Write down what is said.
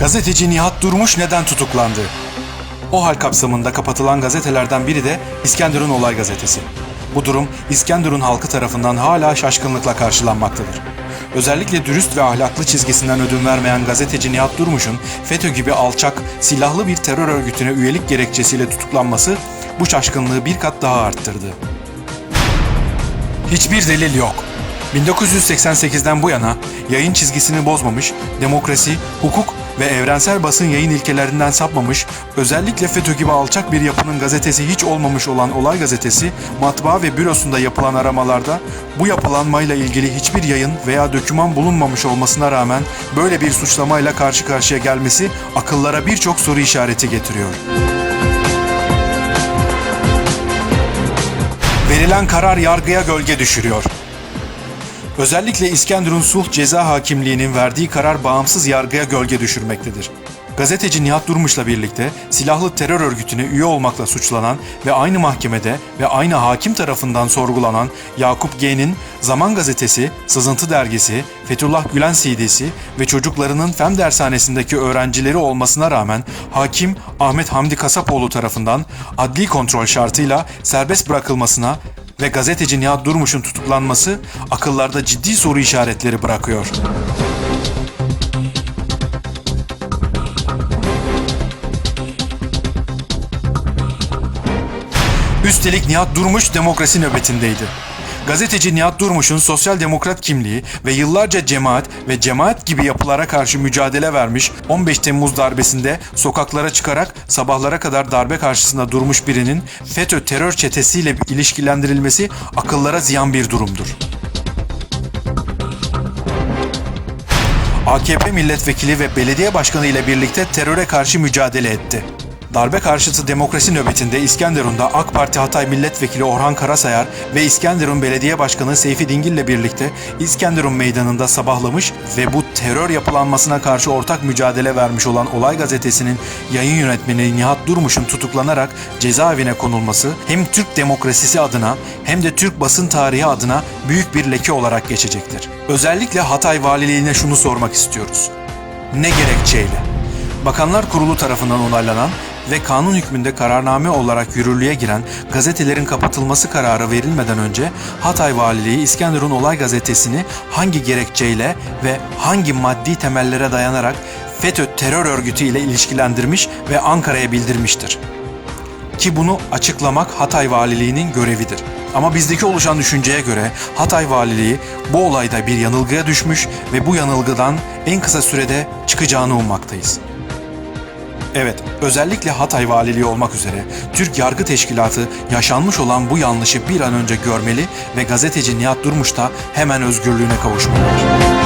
Gazeteci Nihat Durmuş neden tutuklandı? O hal kapsamında kapatılan gazetelerden biri de İskenderun Olay Gazetesi. Bu durum İskenderun halkı tarafından hala şaşkınlıkla karşılanmaktadır. Özellikle dürüst ve ahlaklı çizgisinden ödün vermeyen gazeteci Nihat Durmuş'un FETÖ gibi alçak, silahlı bir terör örgütüne üyelik gerekçesiyle tutuklanması bu şaşkınlığı bir kat daha arttırdı. Hiçbir delil yok. 1988'den bu yana yayın çizgisini bozmamış, demokrasi, hukuk ve evrensel basın yayın ilkelerinden sapmamış, özellikle FETÖ gibi alçak bir yapının gazetesi hiç olmamış olan Olay Gazetesi, matbaa ve bürosunda yapılan aramalarda bu yapılanmayla ilgili hiçbir yayın veya döküman bulunmamış olmasına rağmen böyle bir suçlamayla karşı karşıya gelmesi akıllara birçok soru işareti getiriyor. Verilen karar yargıya gölge düşürüyor. Özellikle İskenderun Sulh Ceza Hakimliği'nin verdiği karar bağımsız yargıya gölge düşürmektedir. Gazeteci Nihat Durmuş'la birlikte silahlı terör örgütüne üye olmakla suçlanan ve aynı mahkemede ve aynı hakim tarafından sorgulanan Yakup G'nin Zaman Gazetesi, Sızıntı Dergisi, Fethullah Gülen CD'si ve çocuklarının fen dershanesindeki öğrencileri olmasına rağmen hakim Ahmet Hamdi Kasapoğlu tarafından adli kontrol şartıyla serbest bırakılmasına ve gazeteci Nihat Durmuş'un tutuklanması akıllarda ciddi soru işaretleri bırakıyor. Üstelik Nihat Durmuş demokrasi nöbetindeydi. Gazeteci Nihat Durmuş'un sosyal demokrat kimliği ve yıllarca cemaat ve cemaat gibi yapılara karşı mücadele vermiş 15 Temmuz darbesinde sokaklara çıkarak sabahlara kadar darbe karşısında durmuş birinin FETÖ terör çetesiyle ilişkilendirilmesi akıllara ziyan bir durumdur. AKP milletvekili ve belediye başkanı ile birlikte teröre karşı mücadele etti. Darbe karşıtı demokrasi nöbetinde İskenderun'da AK Parti Hatay Milletvekili Orhan Karasayar ve İskenderun Belediye Başkanı Seyfi Dingil ile birlikte İskenderun Meydanı'nda sabahlamış ve bu terör yapılanmasına karşı ortak mücadele vermiş olan Olay Gazetesi'nin yayın yönetmeni Nihat Durmuş'un tutuklanarak cezaevine konulması hem Türk demokrasisi adına hem de Türk basın tarihi adına büyük bir leke olarak geçecektir. Özellikle Hatay Valiliğine şunu sormak istiyoruz. Ne gerekçeyle? Bakanlar Kurulu tarafından onaylanan ve kanun hükmünde kararname olarak yürürlüğe giren gazetelerin kapatılması kararı verilmeden önce Hatay Valiliği İskenderun Olay Gazetesi'ni hangi gerekçeyle ve hangi maddi temellere dayanarak FETÖ terör örgütü ile ilişkilendirmiş ve Ankara'ya bildirmiştir. Ki bunu açıklamak Hatay Valiliği'nin görevidir. Ama bizdeki oluşan düşünceye göre Hatay Valiliği bu olayda bir yanılgıya düşmüş ve bu yanılgıdan en kısa sürede çıkacağını ummaktayız. Evet, özellikle Hatay Valiliği olmak üzere Türk Yargı Teşkilatı yaşanmış olan bu yanlışı bir an önce görmeli ve gazeteci Nihat Durmuş da hemen özgürlüğüne kavuşmalıdır.